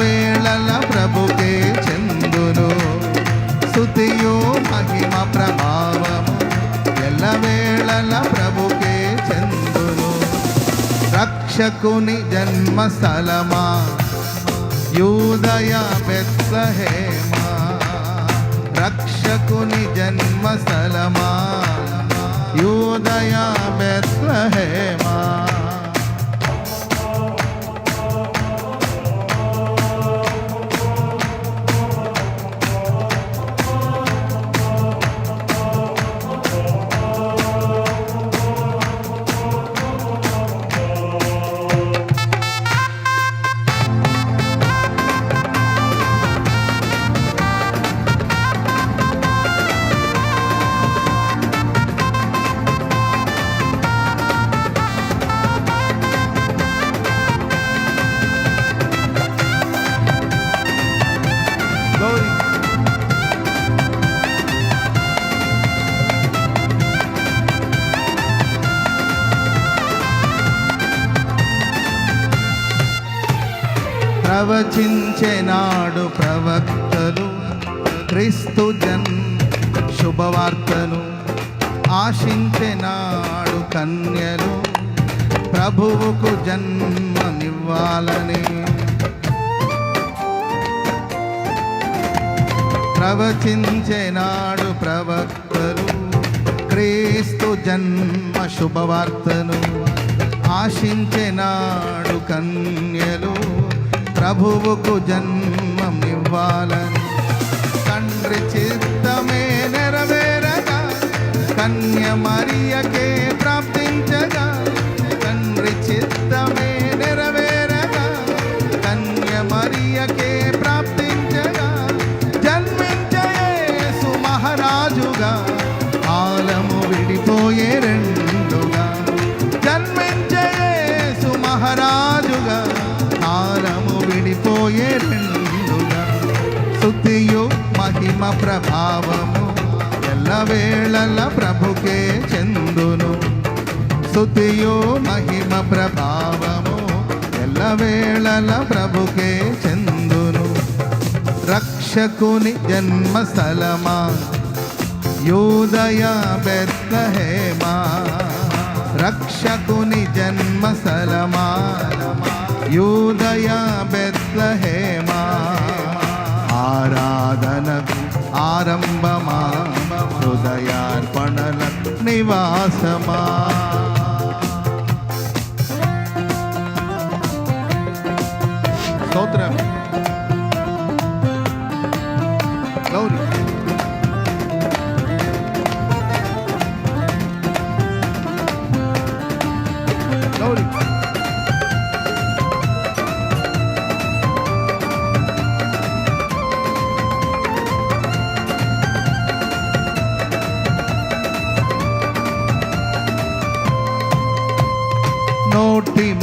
వేళల ప్రభుకే చెందును. స్తుతియు మహిమ ప్రభావము ఎల్ల వేళల ప్రభుకే చెందును. రక్షకుని జన్మస్థలమా యూదయ బెత్లహేమా. రక్షకుని జన్మస్థలమా యూదయ బెత్లహేమా. ప్రవచించెనాడు ప్రవక్తలు క్రీస్తు జన్ శుభవార్తను ఆశించెనాడు కన్యలు ప్రభువుకు జన్మనివ్వాలని. ప్రవచించెనాడు ప్రవక్తలు క్రీస్తు జన్మ శుభవార్తను ఆశించెనాడు కన్యలు ప్రభువుకు జన్మమివ్వాలని తండ్రి చిత్తమే నెరవేరగా కన్య మరియకే ప్రాప్తించగా మహిమ ప్రభావము ఎల్లవేళల ప్రభుకే చెందును. స్థుతియో మహిమ ప్రభావము ఎల్లవేళల ప్రభుకే చెందును. రక్షకుని జన్మస్థలమా యూదయ బెత్లహేమా రక్షకుని జన్మస్థలమా యూదయ బెత్లహేమా. ఆరాధనకు ఆరంభమా హృదయార్పణల నివాసమా స్తోత్రం గౌరీ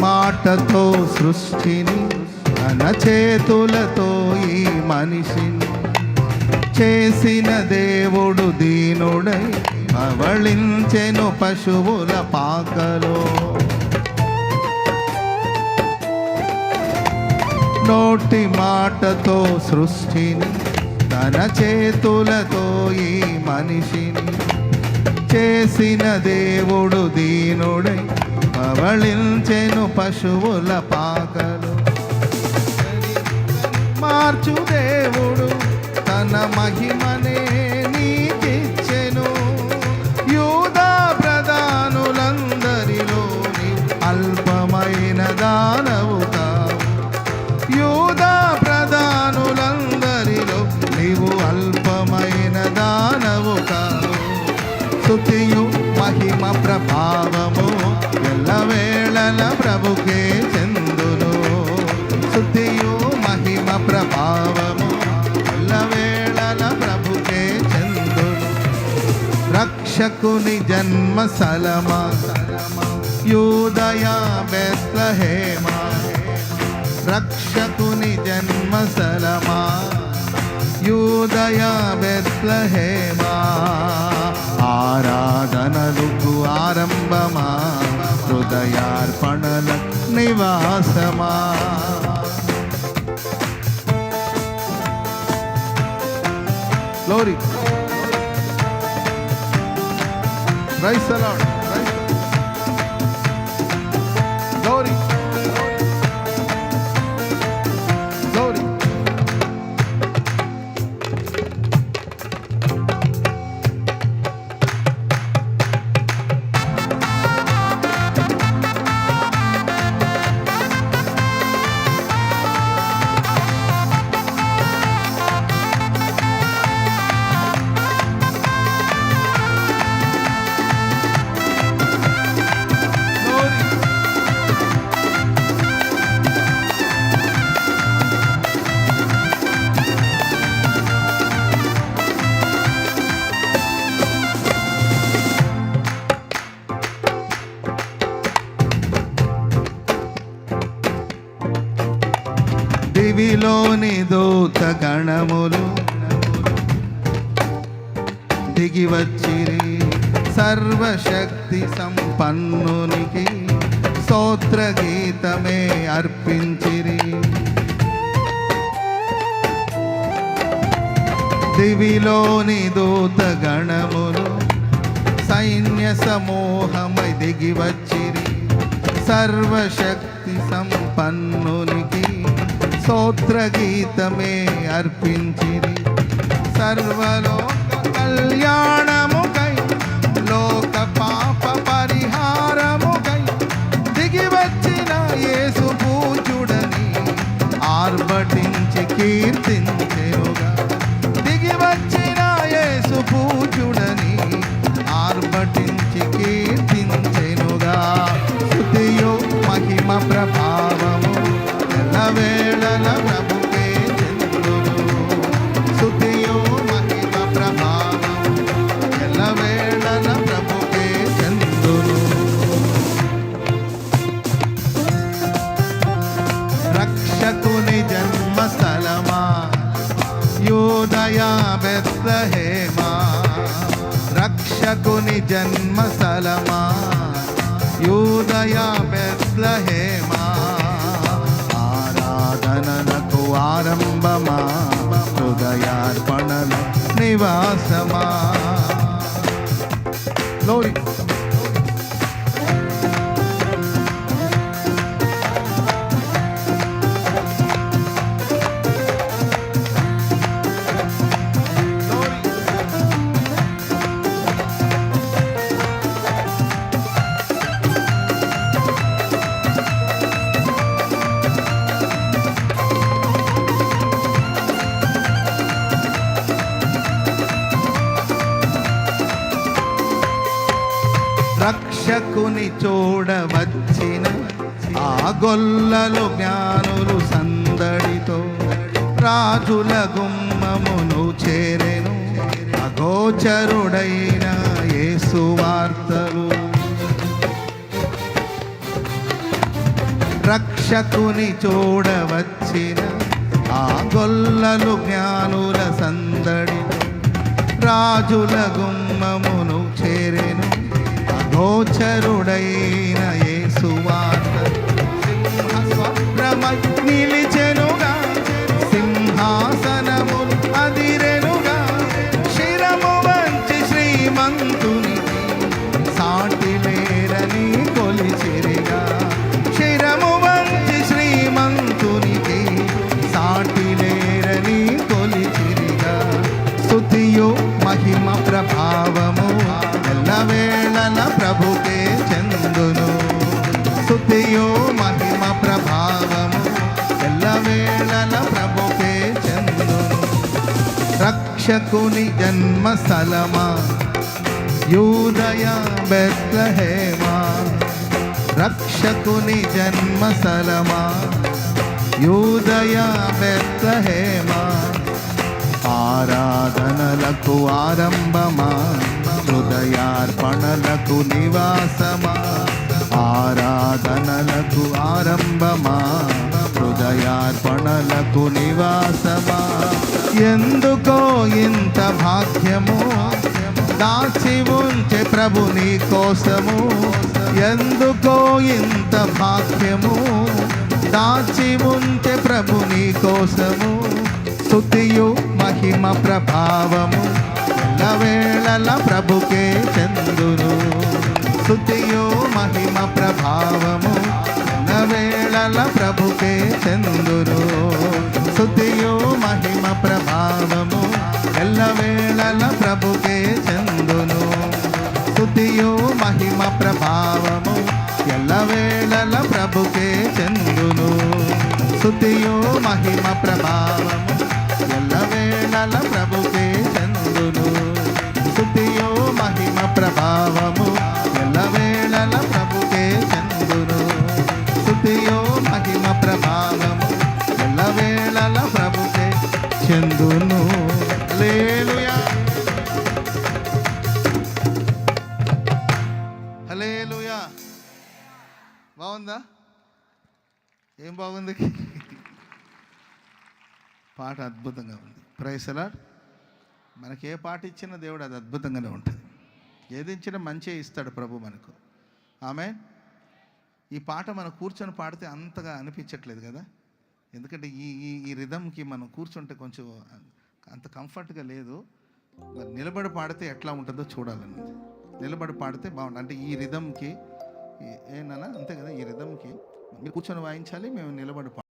మాటతో సృష్టిని తన చేతులతో ఈ మనిషిని చేసిన దేవుడు దీనుడై అవళించెను పశువుల పాకలో. నోటి మాటతో సృష్టిని తన చేతులతో ఈ మనిషిని చేసిన దేవుడు దీనుడై పవళించెను పశువుల పాకలు. మార్చు దేవుడు తన మహిమనే నీకిచ్చెను. యూదా ప్రధానులందరిలోని అల్పమైన దానవు కావు. యూదా ప్రధానులందరిలో నీవు అల్పమైన దానవు కావు. స్తుతియు మహిమ ప్రభావ ప్రభుకే చెందును శుద్ధియు మహిమ ప్రభావము. వేళల ప్రభుకే చెందును రక్షకుని జన్మ సలమా. యూదయ బెత్లహేమా. రక్షకుని జన్మ సలమా. యూదయ బెత్లహేమా. ఆరాధనలకు ఆరంభమా. பாதையார்பண நிவாசமா Glory. Praise the Lord. Praise the Lord. Glory. గణములు దిగి వచ్చిరి సర్వశక్తి సంపన్నునికి స్తోత్ర గీతమే అర్పించిరి. దివిలోని దూత గణములు సైన్య సమూహమై దిగి వచ్చిరి సర్వశక్తి సంపన్నునికి స్తోత్ర గీతమే అర్పించిరి. సర్వలోక కళ్యాణ రక్షకుని జన్మస్థలమా యూదయ బెత్లహేమా ఆరాధనలకు ఆరంభమా హృదయార్పణల నివాసమా Glory. రక్షకుని చూడవచ్చిన ఆ గొల్లలు జ్ఞానులు సందడితో రాజుల గుమ్మమును చేరెను. అగోచరుడైన యేసువార్తలు రక్షకుని చూడవచ్చిన ఆ గొల్లలు జ్ఞానుల సందడితో రాజుల గుమ్మ గోచరుడైన యేసువార్త సింహస్వప్నమై నిలిచెనుగా సింహాసనము అదిరెనుగా శిరము వంచి శ్రీమంతుని సాటి జ్ఞాన ప్రభుకే చందును. రక్షకుని జన్మ జన్మస్థలమా యూదయ బెత్లహేమా? రక్షకుని జన్మ జన్మస్థలమా యూదయ బెత్లహేమా? ఆరాధనలకు ఆరంభమా? హృదయార్పణలకు నివాసమా? ఆరాధనలకు ఆరంభమా? హృదయార్పణలకు నివాసమా? ఎందుకో ఇంత భాగ్యము? దాచి ఉంచే ప్రభు నీ కోసము. ఎందుకో ఇంత భాగ్యము? దాచి ఉంచే ప్రభు నీ కోసము. స్థుతియు మహిమ ప్రభావము. ఎల్లవేళల ప్రభుకే చందును. స్థుతియు మహిమ ప్రభావము. ఎల్లవేళల ప్రభుకే చందురు స్తుతియు మహిమ ప్రభావము ఎల్లవేళల ప్రభుకే చందును స్తుతియు మహిమ ప్రభావము చెందును హల్లెలూయా హలేలుయా. బాగుందా? ఏం బాగుంది? పాట అద్భుతంగా ఉంది. ప్రైసలా మనకి ఏ పాట ఇచ్చినా దేవుడు అది అద్భుతంగానే ఉంటుంది. ఏది ఇచ్చినా మంచిగా ఇస్తాడు ప్రభు మనకు. ఆమె ఈ పాట మనం కూర్చొని పాడితే అంతగా అనిపించట్లేదు కదా? ఎందుకంటే ఈ ఈ ఈ రిధంకి మనం కూర్చుంటే కొంచెం అంత కంఫర్ట్గా లేదు. మరి నిలబడి పాడితే ఎట్లా ఉంటుందో చూడాలన్నది నిలబడి పాడితే బాగుంటుంది అంటే ఈ రిధంకి ఏనా అంతే కదా ఈ రిధంకి మీరు కూర్చొని వాయించాలి మేము నిలబడి పా-